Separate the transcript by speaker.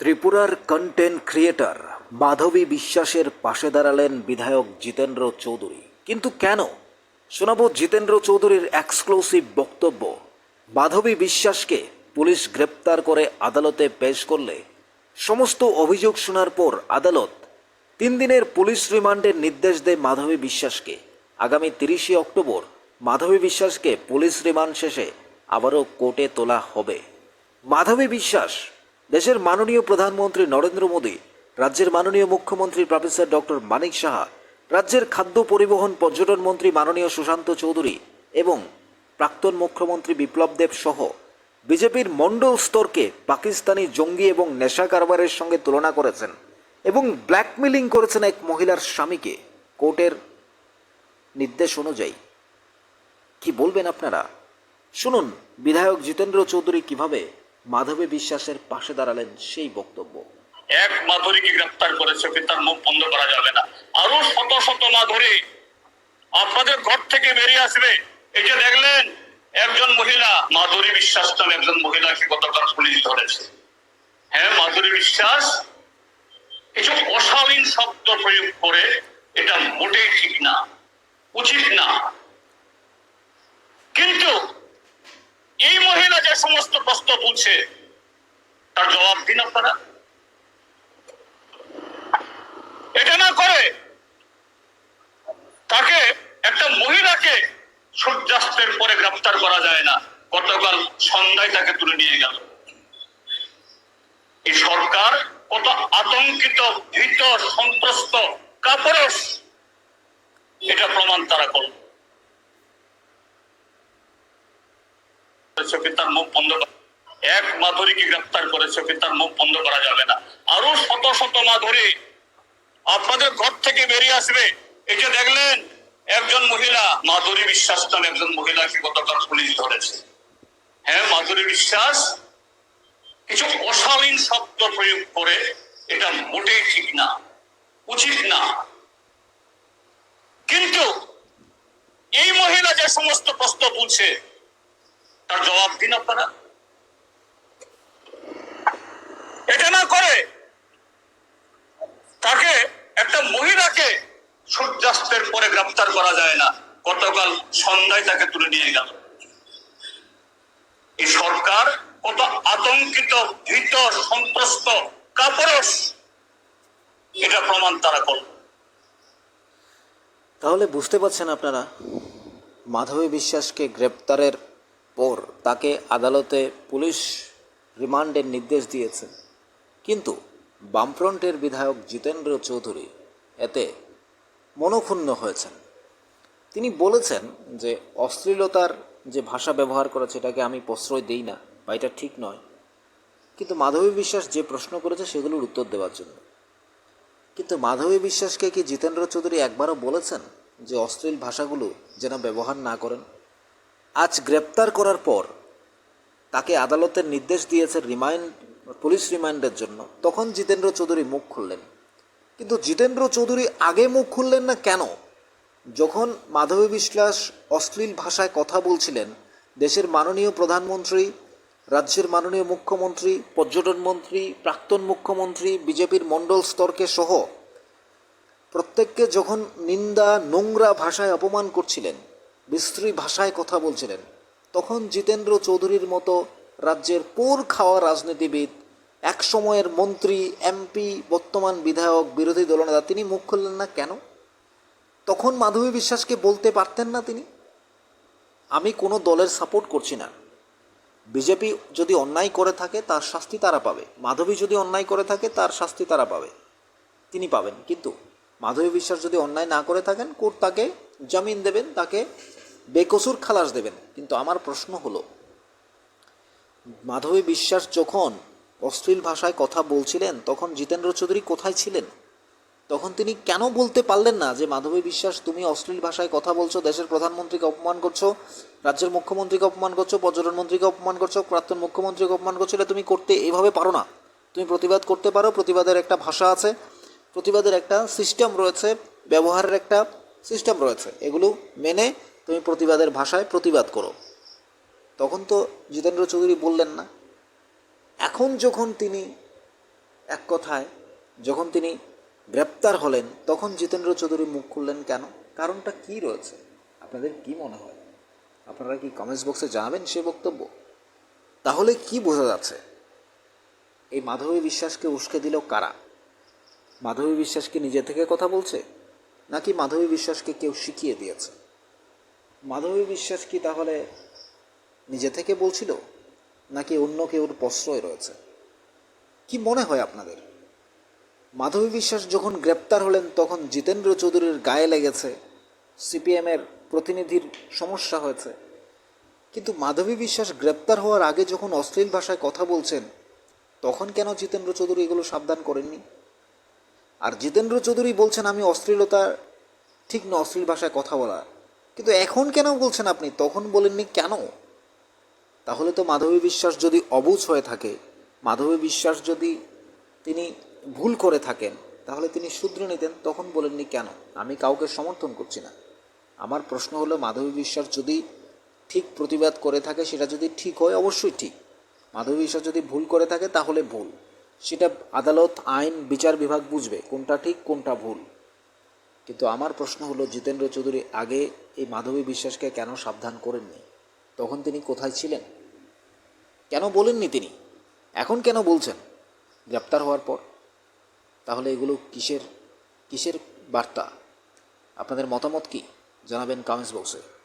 Speaker 1: ত্রিপুরার content creator মাধবী বিশ্বাসের পাশে দাঁড়ালেন বিধায়ক জিতেন্দ্র চৌধুরী। কিন্তু কেন? শোনাবো জিতেন্দ্র চৌধুরীর এক্সক্লুসিভ বক্তব্য। মাধবী বিশ্বাসকে পুলিশ গ্রেপ্তার করে আদালতে পেশ করলে সমস্ত অভিযোগ শোনার পর আদালত তিন দিনের পুলিশ রিমান্ডের নির্দেশ দেয় মাধবী বিশ্বাসকে। আগামী তিরিশে অক্টোবর মাধবী বিশ্বাসকে পুলিশ রিমান্ড শেষে আবারও কোর্টে তোলা হবে। মাধবী বিশ্বাস দেশের মাননীয় প্রধানমন্ত্রী নরেন্দ্র মোদী, রাজ্যের মাননীয় মুখ্যমন্ত্রী প্রফেসর ডক্টর মানিক সাহা, রাজ্যের খাদ্য পরিবহন পর্যটন মন্ত্রী মাননীয় সুশান্ত চৌধুরী এবং প্রাক্তন মুখ্যমন্ত্রী বিপ্লব দেব সহ বিজেপির মণ্ডল স্তরকে পাকিস্তানি জঙ্গি এবং নেশা কারবারের সঙ্গে তুলনা করেছেন এবং ব্ল্যাকমেলিং করেছেন এক মহিলার স্বামীকে। কোর্টের নির্দেশ অনুযায়ী। কি বলবেন আপনারা? শুনুন, বিধায়ক জিতেন্দ্র চৌধুরী কীভাবে মাধবী বিশ্বাসের পাশে দাঁড়ালেন সেই বক্তব্য।
Speaker 2: এক মাধুরীকে গ্রেপ্তার করেছে তার মুখ বন্ধ করা যাবে না। আরও শত শত মাধুরী আপনাদের ঘর থেকে বেরিয়ে আসবে। এই যে দেখলেন, একজন মহিলা, মাধুরী বিশ্বাস নামে একজন মহিলাকে গতকাল পুলিশ ধরেছে। হ্যাঁ মাধুরী বিশ্বাস, কিছু অশালীন শব্দ প্রয়োগ করে এটা মোটেই ঠিক না, উচিত না। কিন্তু এই মহিলা যে সমস্ত প্রশ্ন তুলছে, তার জবাব দিন আপনারা। এটা না করে তাকে একটা মহিলাকে সূর্যাস্তের পরে গ্রেফতার করা যায় না। গতকাল সন্ধ্যায় তাকে তুলে নিয়ে গেল। এই সরকার কত আতঙ্কিত ভীত সন্ত্রস্ত কাপড়স এটা প্রমাণ তারা করল তার মুখ বন্ধ এক মাধুরীকে গ্রেফতার করেছে তার মুখ বন্ধ করা যাবে না। আরও শত শত মাধুরী আপনাদের ঘর থেকে বেরিয়ে আসবে। এই যে দেখলেন, একজন মহিলা, মাধুরী বিশ্বাস নামে একজন মহিলাকে গতকাল পুলিশ ধরেছে। হ্যাঁ মাধুরী বিশ্বাস, কিছু অশালীন শব্দ প্রয়োগ করে এটা মোটেই ঠিক না, উচিত না। কিন্তু এই মহিলা যে সমস্ত প্রশ্ন তুলছে তার জবাব দিন আপনারা। এটা না করে তাকে একটা মহিলাকে সূর্যাস্তের পরে গ্রেপ্তার করা যায় না। গতকাল সন্ধ্যায় তাকে তুলে নিয়ে গেল। এই সরকার কত আতঙ্কিত, ভীত, সন্ত্রস্ত কাপড়স এটা প্রমাণ তারা করল।
Speaker 1: তাহলে বুঝতে পারছেন আপনারা, মাধবী বিশ্বাসকে গ্রেপ্তারের পর তাকে আদালতে পুলিশ রিমান্ডের নির্দেশ দিয়েছে। কিন্তু বামফ্রন্টের বিধায়ক জিতেন্দ্র চৌধুরী এতে মনক্ষুণ্ণ হয়েছেন। তিনি বলেছেন যে, অশ্লীলতার যে ভাষা ব্যবহার করেছে এটাকে আমি প্রশ্রয় দিই না, বা এটা ঠিক নয়। কিন্তু মাধবী বিশ্বাস যে প্রশ্ন করেছে, সেগুলোর উত্তর দেওয়ার জন্য। কিন্তু মাধবী বিশ্বাসকে কি জিতেন্দ্র চৌধুরী একবারও বলেছেন যে, অশ্লীল ভাষাগুলো যেন ব্যবহার না করেন? আজ গ্রেপ্তার করার পর তাকে আদালতের নির্দেশ দিয়েছে রিমাইন্ড, পুলিশ রিমান্ডের জন্য। তখন জিতেন্দ্র চৌধুরী মুখ খুললেন। কিন্তু জিতেন্দ্র চৌধুরী আগে মুখ খুললেন না কেন? যখন মাধবী বিশ্বাস অশ্লীল ভাষায় কথা বলছিলেন, দেশের মাননীয় প্রধানমন্ত্রী, রাজ্যের মাননীয় মুখ্যমন্ত্রী, পর্যটন মন্ত্রী, প্রাক্তন মুখ্যমন্ত্রী, বিজেপির মণ্ডল স্তরকে সহ প্রত্যেককে যখন নিন্দা, নোংরা ভাষায় অপমান করছিলেন বিশ্রী ভাষায় কথা বলছিলেন। তখন জিতেন্দ্র চৌধুরীর মতো রাজ্যের পোর খাওয়া রাজনীতিবিদ, এক সময়ের মন্ত্রী, এমপি, বর্তমান বিধায়ক, বিরোধী দলনেতা, তিনি মুখ খুললেন না কেন? তখন মাধবী বিশ্বাসকে বলতে পারতেন না তিনি। আমি কোনো দলের সাপোর্ট করছি না। বিজেপি যদি অন্যায় করে থাকে, তার শাস্তি তারা পাবে। মাধবী যদি অন্যায় করে থাকে, তার শাস্তি তারা পাবে। তিনি পাবেন। কিন্তু মাধবী বিশ্বাস যদি অন্যায় না করে থাকেন, কোর্ট তাকে জামিন দেবেন, তাকে বেকসুর খালাস দেবেন। কিন্তু আমার প্রশ্ন হলো, মাধবী বিশ্বাস যখন অশ্লীল ভাষায় কথা বলছিলেন, তখন জিতেন্দ্র চৌধুরী কোথায় ছিলেন? তখন তিনি কেন বলতে পারলেন না যে, মাধবী বিশ্বাস, তুমি অশ্লীল ভাষায় কথা বলছো, দেশের প্রধানমন্ত্রীকে অপমান করছ, রাজ্যের মুখ্যমন্ত্রীকে অপমান করছ, পর্যটন মন্ত্রীকে অপমান করছ, প্রাক্তন মুখ্যমন্ত্রীকে অপমান করছ তুমি করতে এভাবে পারো না। তুমি প্রতিবাদ করতে পারো, প্রতিবাদের একটা ভাষা আছে, প্রতিবাদের একটা সিস্টেম রয়েছে, ব্যবহারের একটা সিস্টেম রয়েছে। এগুলো মেনে তুমি প্রতিবাদের ভাষায় প্রতিবাদ করো। তখন তো জিতেন্দ্র চৌধুরী বললেন না। এখন যখন তিনি এক কথায় যখন তিনি গ্রেপ্তার হলেন, তখন জিতেন্দ্র চৌধুরী মুখ খুললেন কেন? কারণটা কি রয়েছে? আপনাদের কি মনে হয়? আপনারা কি কমেন্টস বক্সে জানাবেন সে বক্তব্য? তাহলে কি বোঝা যাচ্ছে? এই মাধবী বিশ্বাসকে উস্কে দিল কারা? মাধবী বিশ্বাসকে নিজে থেকে কথা বলছে? নাকি মাধবী বিশ্বাসকে কেউ শিখিয়ে দিয়েছে? মাধবী বিশ্বাস কি তাহলে নিজে থেকে বলছিল? নাকি অন্য কেউর প্রশ্রয় রয়েছে? কি মনে হয় আপনাদের? মাধবী বিশ্বাস যখন গ্রেপ্তার হলেন, তখন জিতেন্দ্র চৌধুরীর গায়ে লেগেছে। সিপিএমের প্রতিনিধির সমস্যা হয়েছে। কিন্তু মাধবী বিশ্বাস গ্রেপ্তার হওয়ার আগে যখন অশ্লীল ভাষায় কথা বলছেন, তখন কেন জিতেন্দ্র চৌধুরী এগুলো সাবধান করেননি? আর জিতেন্দ্র চৌধুরী বলছেন, আমি অশ্লীলতা ঠিক না অশ্লীল ভাষায় কথা বলা। কিন্তু এখন কেন বলছেন আপনি? তখন বলেননি কেন? তাহলে তো মাধবী বিশ্বাস যদি অবুজ হয়ে থাকে, মাধবী বিশ্বাস যদি তিনি ভুল করে থাকেন, তাহলে তিনি শুধরে নিতেন, তখন বলেননি কেন? আমি কাউকে সমর্থন করছি না। আমার প্রশ্ন হলো, মাধবী বিশ্বাস যদি ঠিক প্রতিবাদ করে থাকে, সেটা যদি ঠিক হয়, অবশ্যই ঠিক। মাধবী বিশ্বাস যদি ভুল করে থাকে, তাহলে ভুল। সেটা আদালত, আইন, বিচার বিভাগ বুঝবে কোনটা ঠিক, কোনটা ভুল। কিন্তু আমার প্রশ্ন হলো, জিতেন্দ্র চৌধুরী আগে এই মাধবী বিশ্বাসকে কেন সাবধান করেননি? তখন তিনি কোথায় ছিলেন? কেন বলেননি তিনি? এখন কেন বলছেন? গ্রেপ্তার হওয়ার পর? তাহলে এগুলো কিসের কিসের বার্তা? আপনাদের মতামত কি? জানাবেন কমেন্টস বক্সে